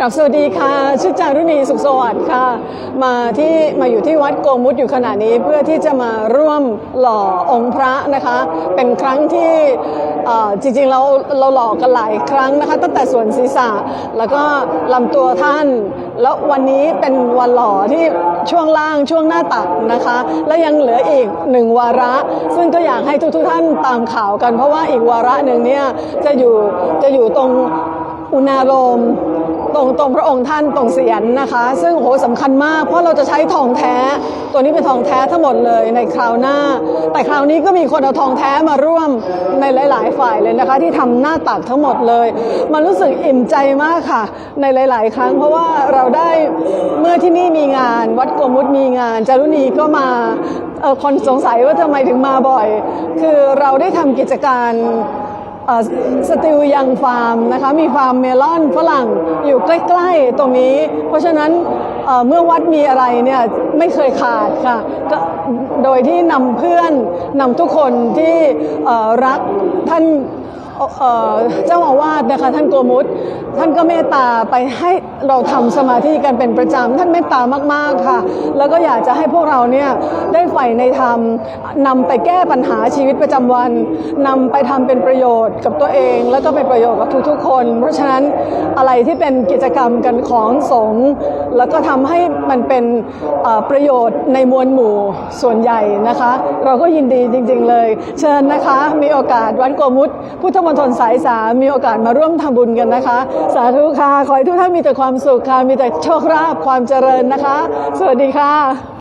กราบสวัสดีค่ะชื่อจารุณีสุขสวัสดิ์ค่ะ มาที่มาอยู่ที่วัดโกมุตอยู่ขณะนี้เพื่อที่จะมาร่วมหล่อองค์พระนะคะ เป็นครั้งที่จริงๆเราเราหล่อกันหลายครั้งนะคะ ตั้งแต่ส่วนศีรษะแล้วก็ลำตัวท่าน แล้ววันนี้เป็นวันหล่อที่ช่วงล่างช่วงหน้าตักนะคะ และยังเหลืออีกหนึ่งวาระ ซึ่งก็อยากให้ทุกๆท่านตามข่าวกัน เพราะว่าอีกวาระหนึ่งเนี่ยจะอยู่จะอยู่ตรงอุณาโลม ตรงตรงพระองค์ท่านตรงเสียนนะคะ ซึ่งโหสำคัญมากเพราะเราจะใช้ทองแท้ ตัวนี้เป็นทองแท้ทั้งหมดเลยในคราวหน้า แต่คราวนี้ก็มีคนเอาทองแท้มาร่วมในหลาย ๆ ฝ่ายเลยนะคะ ที่ทำหน้าตักทั้งหมดเลยมันรู้สึกอิ่มใจมากค่ะ ในหลาย ๆ ครั้ง เพราะว่าเราได้เมื่อที่นี่มีงาน วัดโกมุตมีงานจารุณีก็มาเอ่อคนสงสัยว่าทำไมถึงมาบ่อย คือเราได้ทำกิจการ สติลยังฟาร์มนะคะมีฟาร์มเมลอนฝรั่งอยู่ใกล้ๆตรงนี้ เพราะฉะนั้นเมื่อวัดมีอะไรเนี่ยไม่เคยขาดค่ะก็โดยที่นำเพื่อนนำทุกคนที่รักท่าน เจ้าอาวาสนะคะท่านโกมุตท่านก็เมตตาไปให้เราทำสมาธิกันเป็นประจำท่านเมตตามากๆค่ะ แล้วก็อยากจะให้พวกเราเนี่ยได้ใฝ่ในธรรมนำไปแก้ปัญหาชีวิตประจำวันนำไปทำเป็นประโยชน์กับตัวเอง แล้วก็เป็นประโยชน์กับทุกๆคน เพราะฉะนั้นอะไรที่เป็นกิจกรรมกันของสงฆ์แล้วก็ทำให้มันเป็นประโยชน์ในมวลหมู่ส่วนใหญ่นะคะ เราก็ยินดีจริง ๆ เลย เชิญนะคะมีโอกาสวันโกมุตพุทธมณฑลสายสามมีโอกาสมาร่วมทำบุญกันนะคะ สาธุค่ะ ขอให้ทุกท่านมีแต่ความสุขค่ะ มีแต่โชคลาภความเจริญนะคะ สวัสดีค่ะ